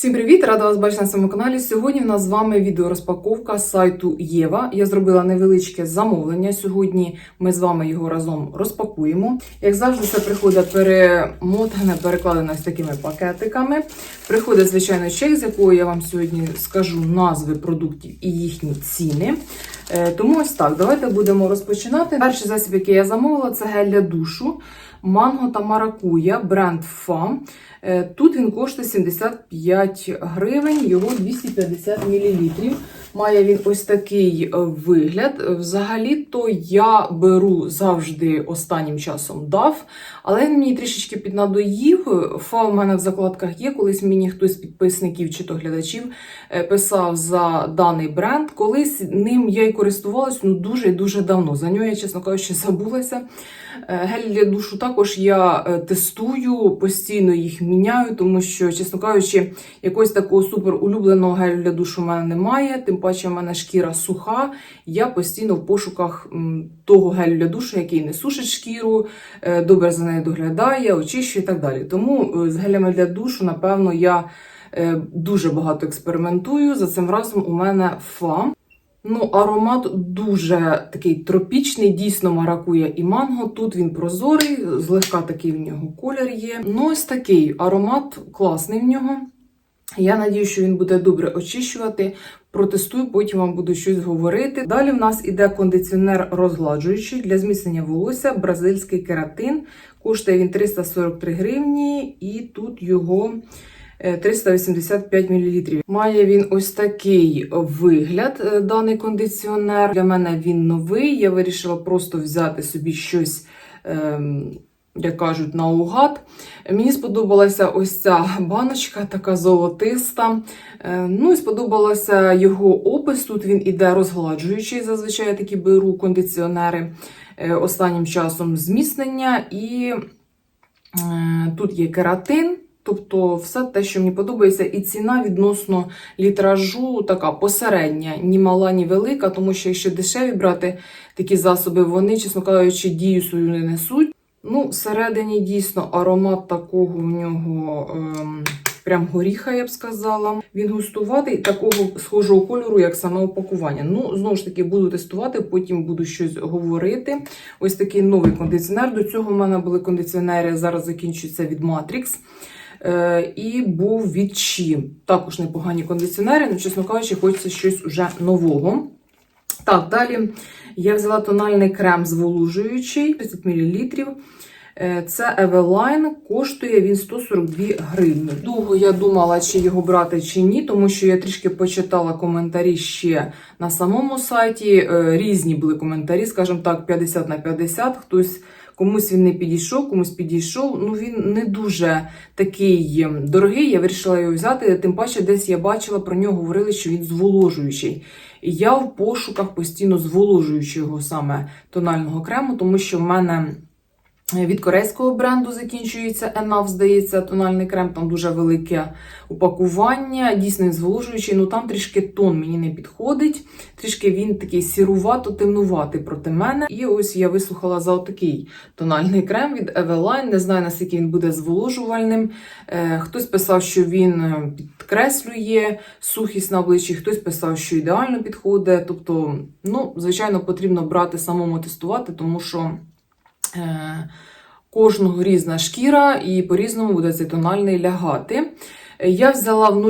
Всім привіт! Рада вас бачити на своєму каналі. Сьогодні в нас з вами відеорозпаковка сайту Єва. Я зробила невеличке замовлення. Сьогодні ми з вами його разом розпакуємо. Як завжди, це приходить перемотане, перекладено з такими пакетиками. Приходить, звичайно, чек, з якого я вам сьогодні скажу назви продуктів і їхні ціни. Е, Тому ось так, давайте будемо розпочинати. Перший засіб, який я замовила, це гель для душу. Манго та маракуя, бренд ФАМ. Е, Тут він коштує 75 гривень, його 250 мл. Має він ось такий е, вигляд. Взагалі-то я беру завжди останнім часом DAF, але він мені трішечки піднадоїв. Фа у мене в закладках є. Колись мені хтось з підписників чи то глядачів е, писав за даний бренд. Колись ним я й користувалась ну дуже і дуже давно. За нього я, чесно кажучи, забулася. Е, Гель для душу також я е, тестую, постійно їх міняю, тому що, чесно кажучи, якогось такого супер улюбленого гелю для душу в мене немає. Тим паче, в мене шкіра суха. Я постійно в пошуках того гелю для душу, який не сушить шкіру, е, добре за нею доглядає, очищує і так далі. Тому е, з гелями для душу, напевно, я е, дуже багато експериментую. За цим разом у мене фа. Ну, аромат дуже такий тропічний, дійсно маракуя і манго. Тут він прозорий, злегка такий в нього колір є. Ну, ось такий аромат класний в нього. Я надію, що він буде добре очищувати. Протестую, потім вам буду щось говорити. Далі в нас іде кондиціонер розгладжуючий для зміцнення волосся, бразильський кератин. Коштує він 343 гривні, і тут його е, 385 мл. Має він ось такий вигляд, е, даний кондиціонер. Для мене він новий. Я вирішила просто взяти собі щось. ем, як кажуть, наугад. Мені сподобалася ось ця баночка, така золотиста. Е, Ну і сподобалося його опис. Тут він іде розгладжуючий. Зазвичай такі беру кондиціонери е, останнім часом зміцнення. І е, тут є кератин. Тобто все те, що мені подобається, і ціна відносно літражу така посередня, ні мала, ні велика, тому що якщо дешеві брати такі засоби, вони, чесно кажучи, дію свою не несуть. Ну, всередині дійсно аромат такого в нього ем, прям горіха, я б сказала. Він густуватий, такого схожого кольору, як саме опакування. Ну, знову ж таки, буду тестувати, потім буду щось говорити. Ось такий новий кондиціонер. До цього в мене були кондиціонери, зараз закінчується від Matrix. Е, і був від Chi. Також непогані кондиціонери, ну, чесно кажучи, хочеться щось уже нового. Так, далі я взяла тональний крем зволожуючий 30 мл. Е, Це Евелайн, коштує він 142 гривні. Довго я думала, чи його брати, чи ні, тому що я трішки почитала коментарі ще на самому сайті. Е, Різні були коментарі, скажімо так, 50 на 50. Хтось комусь він не підійшов, комусь підійшов. Ну він не дуже такий ем, дорогий. Я вирішила його взяти. Тим паче, десь я бачила про нього, говорили, що він зволожуючий. І я в пошуках постійно зволожуючого саме тонального крему, тому що в мене. Від корейського бренду закінчується Enough, здається, тональний крем, там дуже велике упакування, дійсно зволожуючий, ну там трішки тон мені не підходить, трішки він такий сірувато, темнуватий проти мене. І ось я вислухала за отакий тональний крем від Eveline, не знаю, наскільки він буде зволожувальним. Е, Хтось писав, що він е, підкреслює сухість на обличчі, хтось писав, що ідеально підходить. Тобто, ну, звичайно, потрібно брати самому тестувати, тому що. Е, Кожного різна шкіра, і по-різному буде цей тональний лягати. Я взяла в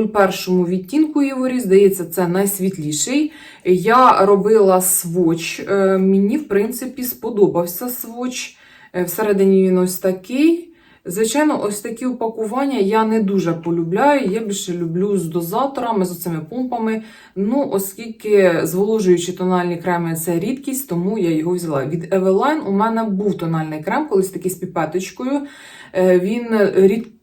01 відтінку Іворі, здається, це найсвітліший. Я робила своч. Е, Мені, в принципі, сподобався своч. Е, Всередині він ось такий. Звичайно, ось такі упакування я не дуже полюбляю. Я більше люблю з дозаторами, з оцими помпами. Ну, оскільки зволожуючі тональні креми це рідкість, тому я його взяла. Від Eveline у мене був тональний крем, колись такий з піпеточкою. Е, Він рідкий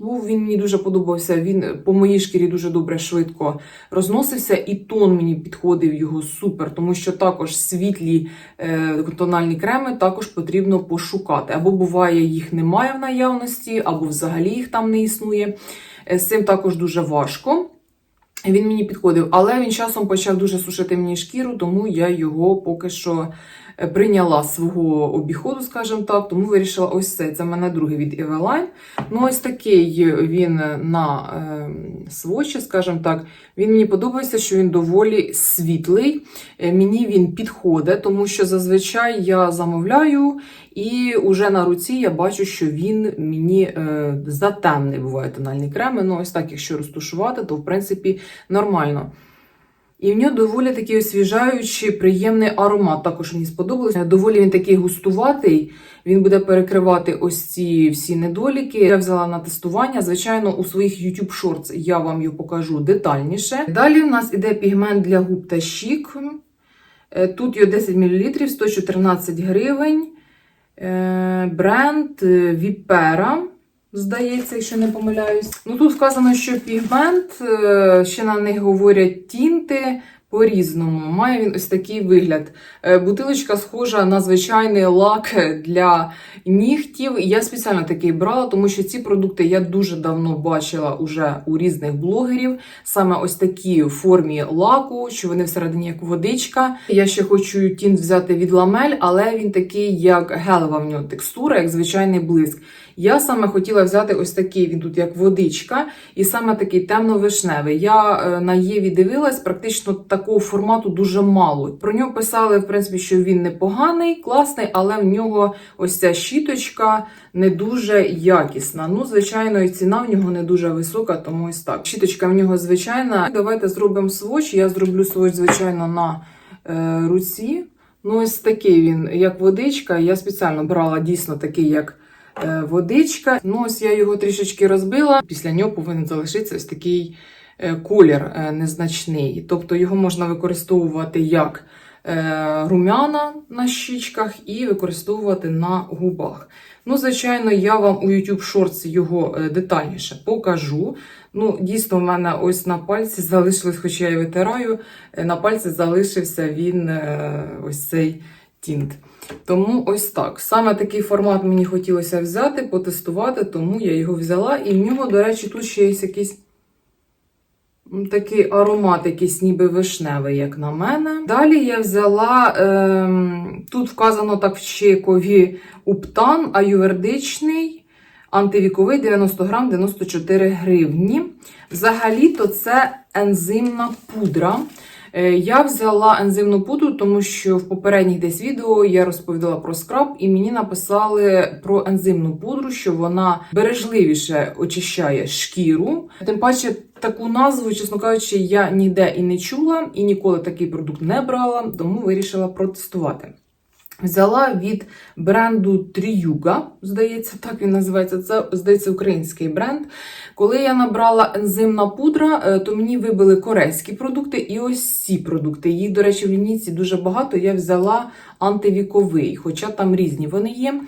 був, він мені дуже подобався. Він по моїй шкірі дуже добре швидко розносився, і тон мені підходив його супер, тому що також світлі е, тональні креми також потрібно пошукати. Або буває, їх немає в наявності, або взагалі їх там не існує. Е, З цим також дуже важко. Він мені підходив, але він часом почав дуже сушити мені шкіру, тому я його поки що е, прийняла свого обіходу, скажімо так, тому вирішила ось це. Це в мене другий від Eveline. Ну, ось такий він на е, свочі, скажімо так. Він мені подобається, що він доволі світлий. Е, Мені він підходить, тому що зазвичай я замовляю, і уже на руці я бачу, що він мені е, затемний буває тональні креми. Ну, ось так, якщо розтушувати, то в принципі нормально. І в нього доволі такий освіжаючий, приємний аромат. Також мені сподобалось. Е, Доволі він такий густуватий. Він буде перекривати ось ці всі недоліки. Я взяла на тестування. Звичайно, у своїх YouTube Shorts я вам його покажу детальніше. Далі в нас іде пігмент для губ та щік. Е, Тут його 10 мл, 114 гривень. Е, Бренд Віпера. Здається, якщо не помиляюсь. Ну тут вказано, що пігмент, е, ще на них говорять тінти по-різному. Має він ось такий вигляд. Е, Бутилочка схожа на звичайний лак для нігтів. Я спеціально такий брала, тому що ці продукти я дуже давно бачила уже у різних блогерів. Саме ось такі в формі лаку, що вони всередині як водичка. Я ще хочу тінт взяти від ламель, але він такий, як гелева в нього текстура, як звичайний блиск. Я саме хотіла взяти ось такий, він тут як водичка, і саме такий темно-вишневий. Я е, на Єві дивилась, практично такого формату дуже мало. Про нього писали, в принципі, що він непоганий, класний, але в нього ось ця щіточка не дуже якісна. Ну, звичайно, і ціна в нього не дуже висока, тому ось так. Щіточка в нього звичайна. Давайте зробимо своч. Я зроблю своч, звичайно, на е, руці. Ну, ось такий він, як водичка. Я спеціально брала дійсно такий, як водичка. Ну, я його трішечки розбила. Після нього повинен залишитися ось такий е, колір е, незначний. Тобто його можна використовувати як е, румяна на щічках і використовувати на губах. Ну, звичайно, я вам у YouTube Shorts його е, детальніше покажу. Ну, дійсно, в мене ось на пальці залишилось, хоча я і витираю, е, на пальці залишився він е, ось цей тінт. Тому ось так. Саме такий формат мені хотілося взяти, потестувати, тому я його взяла. І в нього, до речі, тут ще є якийсь такий аромат, якийсь ніби вишневий, як на мене. Далі я взяла, ем, тут вказано так в чекові уптан, аювердичний. Антивіковий 90 грам 94 гривні. Взагалі-то це ензимна пудра. Е, Я взяла ензимну пудру, тому що в попередніх десь відео я розповідала про скраб, і мені написали про ензимну пудру, що вона бережливіше очищає шкіру. Тим паче, таку назву, чесно кажучи, я ніде і не чула, і ніколи такий продукт не брала, тому вирішила протестувати. Взяла від бренду Тріюга, здається, так він називається. Це, здається, український бренд. Коли я набрала ензимна пудра, е, то мені вибили корейські продукти і ось ці продукти. Їх, до речі, в лінійці дуже багато. Я взяла антивіковий, хоча там різні вони є.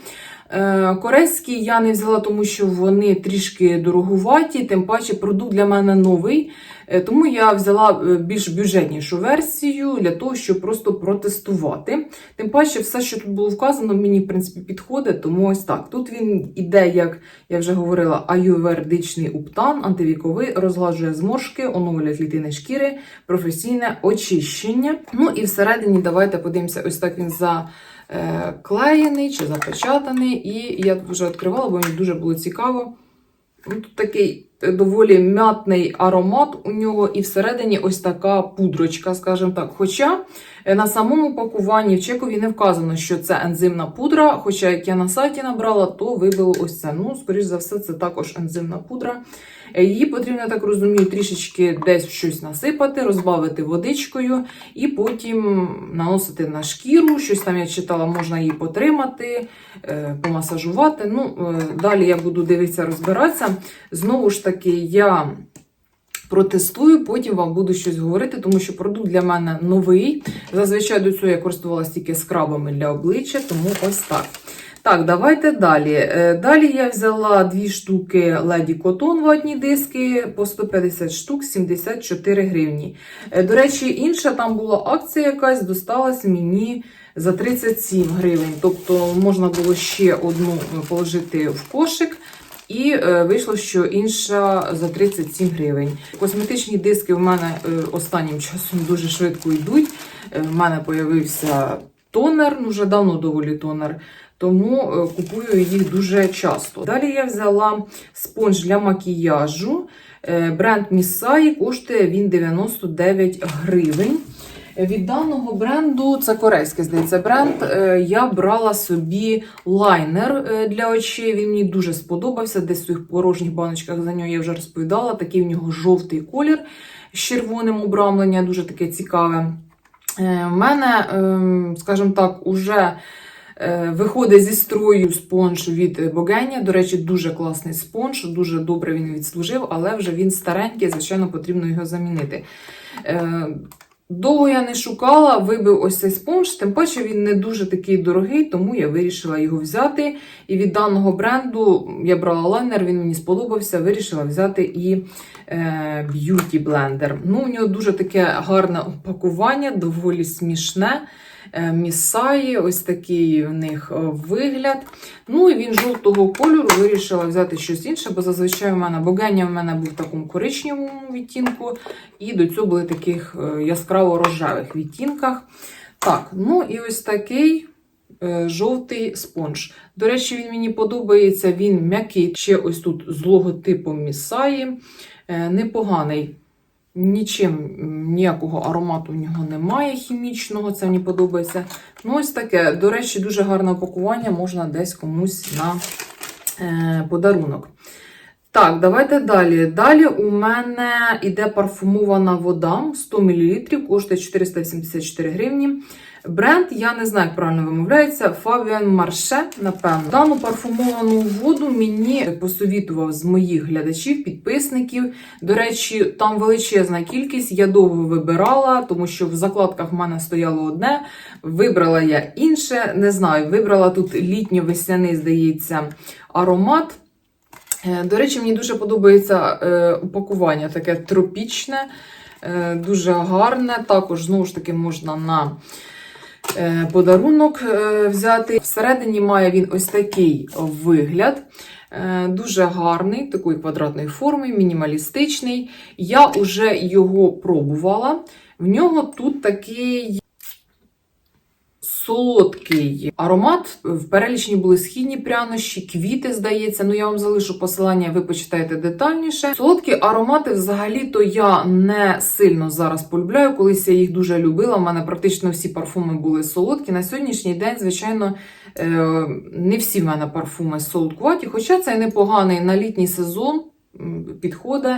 Е, Корейські я не взяла, тому що вони трішки дорогуваті, тим паче продукт для мене новий. Е, Тому я взяла е, більш бюджетнішу версію для того, щоб просто протестувати. Тим паче, все, що тут було вказано, мені в принципі підходить, тому ось так. Тут він іде, як я вже говорила, аювердичний уптан, антивіковий, розгладжує зморшки, оновлює клітини шкіри, професійне очищення. Ну і всередині давайте подивимося, ось так він за. е, Клеєний чи запечатаний, і я вже відкривала, бо мені дуже було цікаво. Ну, Тут такий е, доволі м'ятний аромат у нього, і всередині ось така пудрочка, скажімо так. Хоча е, на самому пакуванні в чекові не вказано, що це ензимна пудра. Хоча, як я на сайті набрала, то вибило ось це. Ну, скоріш за все, це також ензимна пудра. Е, Її потрібно, так розумію, трішечки десь щось насипати, розбавити водичкою і потім наносити на шкіру. Щось там я читала, можна її потримати, е, помасажувати. Ну, е, далі я буду дивитися, розбиратися. Знову ж таки, я. Протестую, потім вам буду щось говорити, тому що продукт для мене новий. Зазвичай до цього я користувалася тільки скрабами для обличчя, тому ось так. Так, давайте далі. Е, Далі я взяла дві штуки Lady Cotton ватні диски по 150 штук, 74 гривні. Е, До речі, інша там була акція якась, досталась мені за 37 гривень. Тобто можна було ще одну положити в кошик. І е, вийшло, що інша за 37 гривень. Косметичні диски в мене е, останнім часом дуже швидко йдуть. Е, в мене появився тонер, ну вже давно доволі тонер, тому е, купую їх дуже часто. Далі я взяла спонж для макіяжу. Е, Бренд Місаї коштує він 99 гривень. Від даного бренду, це корейський, здається, бренд. е, Я брала собі лайнер для очей. Він мені дуже сподобався. Десь в своїх порожніх баночках за нього я вже розповідала. Такий в нього жовтий колір з червоним обрамленням, дуже таке цікаве. В мене, ем, скажімо так, уже виходить зі строю спонж від Богення. До речі, дуже класний спонж, дуже добре він відслужив, але вже він старенький, звичайно, потрібно його замінити. Е, Довго я не шукала, вибив ось цей спонж, тим паче він не дуже такий дорогий, тому я вирішила його взяти. І від даного бренду я брала лайнер, він мені сподобався, вирішила взяти і е, б'юті блендер. Ну, у нього дуже таке гарне упакування, доволі смішне. Е, Місаї, ось такий в них е, вигляд. Ну і він жовтого кольору вирішила взяти щось інше, бо зазвичай у мене богення в мене був в такому коричневому відтінку, і до цього були таких е, яскраво рожевих відтінках. Так, ну і ось такий жовтий спонж. До речі, він мені подобається, він м'який, ще ось тут з логотипом Місаї. Непоганий. Нічим ніякого аромату в нього немає хімічного, це мені подобається. Ну, ось таке. До речі, дуже гарне опакування можна десь комусь на е, подарунок. Так, давайте далі. Далі у мене йде парфумована вода 100 мл, коштує 484 гривні. Бренд, я не знаю, як правильно вимовляється, Fabian Marche, напевно. Дану парфумовану воду мені посовітував з моїх глядачів, підписників. До речі, там величезна кількість. Я довго вибирала, тому що в закладках в мене стояло одне. Вибрала я інше. Не знаю, вибрала тут літньо-весняний, здається, аромат. Е, До речі, мені дуже подобається е, упакування таке тропічне, е, дуже гарне. Також, знову ж таки, можна на подарунок е, взяти. Всередині має він ось такий вигляд. Е, Дуже гарний, такої квадратної форми, мінімалістичний. Я вже його пробувала. В нього тут такий солодкий аромат. В перелічні були східні прянощі, квіти, здається. Ну, я вам залишу посилання, ви почитаєте детальніше. Солодкі аромати, взагалі-то я не сильно зараз полюбляю. Колись я їх дуже любила. У мене практично всі парфуми були солодкі. На сьогоднішній день, звичайно, е, не всі в мене парфуми солодкуваті, хоча це непоганий на літній сезон підходить.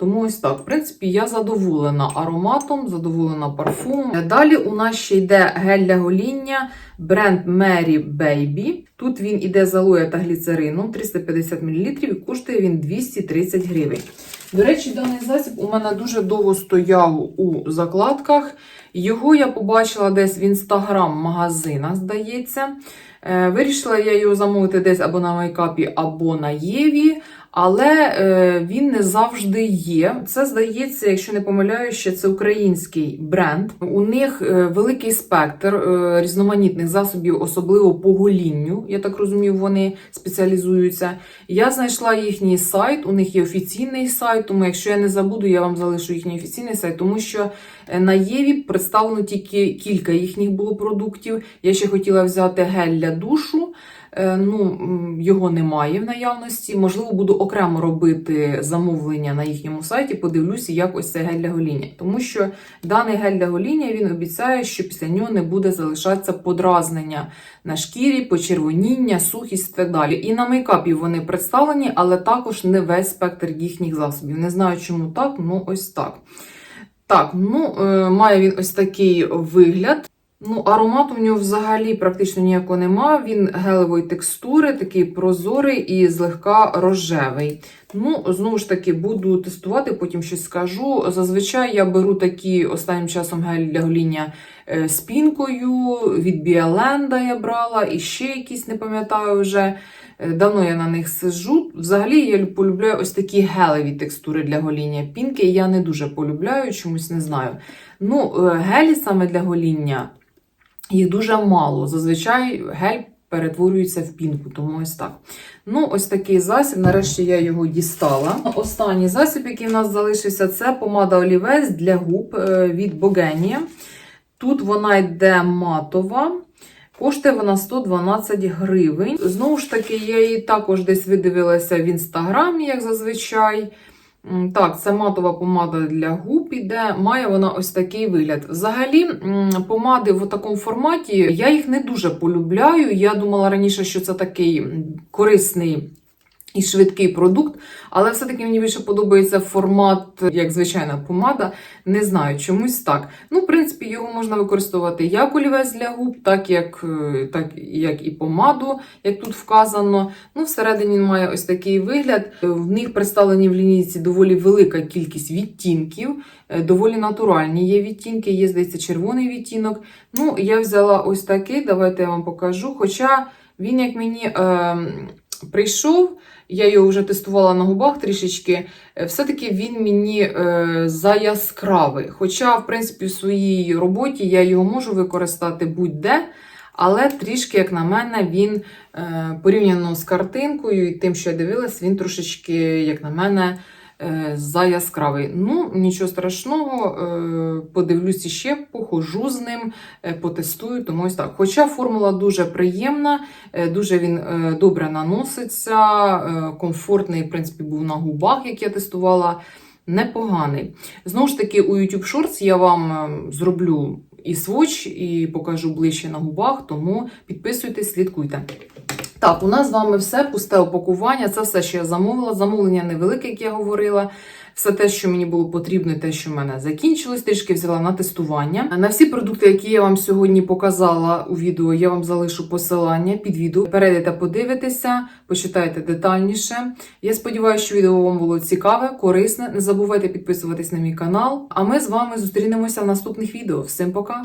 Тому ось так, в принципі, я задоволена ароматом, задоволена парфумом. Далі у нас ще йде гель для гоління бренд Mary Baby. Тут він іде з алоє та гліцерином 350 мл і коштує він 230 гривень. До речі, даний засіб у мене дуже довго стояв у закладках. Його я побачила десь в інстаграм-магазинах, здається. Е, Вирішила я його замовити десь або на майкапі, або на Єві. Але е, він не завжди є. Це здається, якщо не помиляюсь, ще це український бренд. У них е, великий спектр е, різноманітних засобів, особливо по голінню. Я так розумію, вони спеціалізуються. Я знайшла їхній сайт. У них є офіційний сайт. Тому, якщо я не забуду, я вам залишу їхній офіційний сайт, тому що на Єві представлено тільки кілька їхніх було продуктів. Я ще хотіла взяти гель для душу. Е, Ну, його немає в наявності. Можливо, буду окремо робити замовлення на їхньому сайті. Подивлюся, як ось цей гель для гоління. Тому що даний гель для гоління він обіцяє, що після нього не буде залишатися подразнення на шкірі, почервоніння, сухість і так далі. І на мейкапі вони представлені, але також не весь спектр їхніх засобів. Не знаю, чому так, ну ось так. Так, ну е, має він ось такий вигляд. Ну, аромату в нього взагалі практично ніякого нема. Він гелевої текстури, такий прозорий і злегка рожевий. Ну, знову ж таки, буду тестувати, потім щось скажу. Зазвичай я беру такі останнім часом гель для гоління е, з пінкою. Від Біаленда я брала, і ще якісь, не пам'ятаю вже. Е, Давно я на них сижу. Взагалі я полюбляю ось такі гелеві текстури для гоління. Пінки я не дуже полюбляю, чомусь не знаю. Ну, е, гелі саме для гоління. Їх дуже мало. Зазвичай гель перетворюється в пінку, тому ось так. Ну, ось такий засіб. Нарешті я його дістала. Останній засіб, який в нас залишився, це помада Олівець для губ е, від Богенія. Тут вона йде матова. Коштує вона 112 гривень. Знову ж таки, я її також десь видивилася в інстаграмі, як зазвичай. Так, це матова помада для губ іде. Має вона ось такий вигляд. Взагалі, помади в такому форматі я їх не дуже полюбляю. Я думала раніше, що це такий корисний. І швидкий продукт, але все-таки мені більше подобається формат, як звичайна помада. Не знаю, чомусь так. Ну, в принципі, його можна використовувати як олівець для губ, так як, е, так як і помаду, як тут вказано. Ну, всередині має ось такий вигляд. В них представлені в лінійці доволі велика кількість відтінків, е, доволі натуральні є відтінки, є, здається, червоний відтінок. Ну, я взяла ось такий, давайте я вам покажу. Хоча він, як мені е, прийшов, я його вже тестувала на губах трішечки. е, Все-таки він мені е, заяскравий. Хоча, в принципі, в своїй роботі я його можу використати будь-де. Але трішки, як на мене, він е, порівняно з картинкою і тим, що я дивилась, він трошечки, як на мене, е, заяскравий. Ну, нічого страшного, е, подивлюсь іще, похожу з ним, е, потестую, тому ось так. Хоча формула дуже приємна, дуже він добре наноситься, комфортний, в принципі, був на губах, як я тестувала. Непоганий. Знову ж таки, у YouTube Shorts я вам зроблю і своч, і покажу ближче на губах, тому підписуйтесь, слідкуйте. Так, у нас з вами все пусте опакування. Це все, що я замовила. Замовлення невелике, як я говорила. Все те, що мені було потрібно, те, що в мене закінчилось, трішки взяла на тестування. На всі продукти, які я вам сьогодні показала у відео, я вам залишу посилання під відео. Перейдете, подивитеся, почитайте детальніше. Я сподіваюся, що відео вам було цікаве, корисне. Не забувайте підписуватись на мій канал. А ми з вами зустрінемося в наступних відео. Всім пока!